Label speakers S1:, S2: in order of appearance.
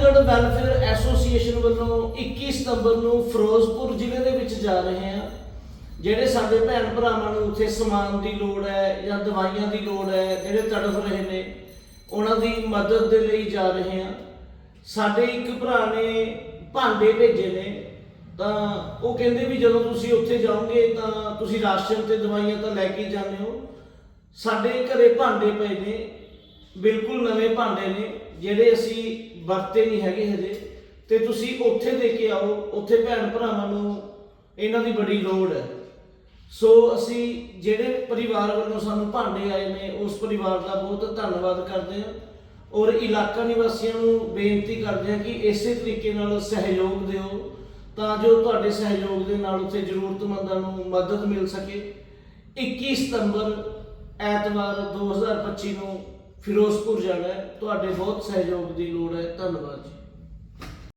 S1: Anandgarh welfare association ਵੱਲੋਂ 21 ਸਤੰਬਰ ਨੂੰ ਫਿਰੋਜ਼ਪੁਰ ਜ਼ਿਲ੍ਹੇ ਦੇ ਵਿੱਚ ਜਾ ਰਹੇ ਹਾਂ, ਜਿਹੜੇ ਸਾਡੇ ਭੈਣ ਭਰਾਵਾਂ ਨੂੰ ਉੱਥੇ ਸਮਾਨ ਦੀ ਲੋੜ ਹੈ ਜਾਂ ਦਵਾਈਆਂ ਦੀ ਲੋੜ ਹੈ, ਜਿਹੜੇ ਤੜਫ ਰਹੇ ਨੇ, ਉਹਨਾਂ ਦੀ ਮਦਦ ਦੇ ਲਈ ਜਾ ਰਹੇ ਹਾਂ। ਸਾਡੇ ਇੱਕ ਭਰਾ ਨੇ ਭਾਂਡੇ ਭੇਜੇ ਨੇ, ਤਾਂ ਉਹ ਕਹਿੰਦੇ ਵੀ ਜਦੋਂ ਤੁਸੀਂ ਉੱਥੇ ਜਾਓਗੇ ਤਾਂ ਤੁਸੀਂ ਰਾਸ਼ਨ ਤੇ ਦਵਾਈਆਂ ਤਾਂ ਲੈ ਕੇ ਜਾਂਦੇ ਹੋ। ਸਾਡੇ ਘਰੇ ਭਾਂਡੇ ਪਏ ਨੇ, ਬਿਲਕੁਲ ਨਵੇਂ ਭਾਂਡੇ ਨੇ। ਜਿਹੜੇ ਅਸੀਂ ਵਰਤੇ ਨਹੀਂ ਹੈਗੇ ਹਜੇ, ਤੇ ਤੁਸੀਂ ਉੱਥੇ ਦੇ ਕੇ ਆਓ, ਉੱਥੇ ਭੈਣ ਭਰਾਵਾਂ ਨੂੰ ਇਹਨਾਂ ਦੀ ਬੜੀ ਲੋੜ ਹੈ। ਸੋ ਅਸੀਂ ਜਿਹੜੇ ਪਰਿਵਾਰ ਵੱਲੋਂ ਸਾਨੂੰ ਭਾਂਡੇ ਆਏ ਨੇ, ਉਸ ਪਰਿਵਾਰ ਦਾ ਬਹੁਤ ਧੰਨਵਾਦ ਕਰਦੇ ਹਾਂ ਔਰ ਇਲਾਕਾ ਨਿਵਾਸੀਆਂ ਨੂੰ ਬੇਨਤੀ ਕਰਦੇ ਹਾਂ ਕਿ ਇਸੇ ਤਰੀਕੇ ਨਾਲ ਸਹਿਯੋਗ ਦਿਓ ਤਾਂ ਜੋ ਤੁਹਾਡੇ ਸਹਿਯੋਗ ਦੇ ਨਾਲ ਉੱਥੇ ਜ਼ਰੂਰਤਮੰਦਾਂ ਨੂੰ ਮਦਦ ਮਿਲ ਸਕੇ। 21 ਸਤੰਬਰ ਐਤਵਾਰ 2025 ਨੂੰ ਫਿਰੋਜ਼ਪੁਰ ਜਾਣਾ ਹੈ। ਤੁਹਾਡੇ ਬਹੁਤ ਸਹਿਯੋਗ ਦੀ ਲੋੜ ਹੈ। ਧੰਨਵਾਦ ਜੀ।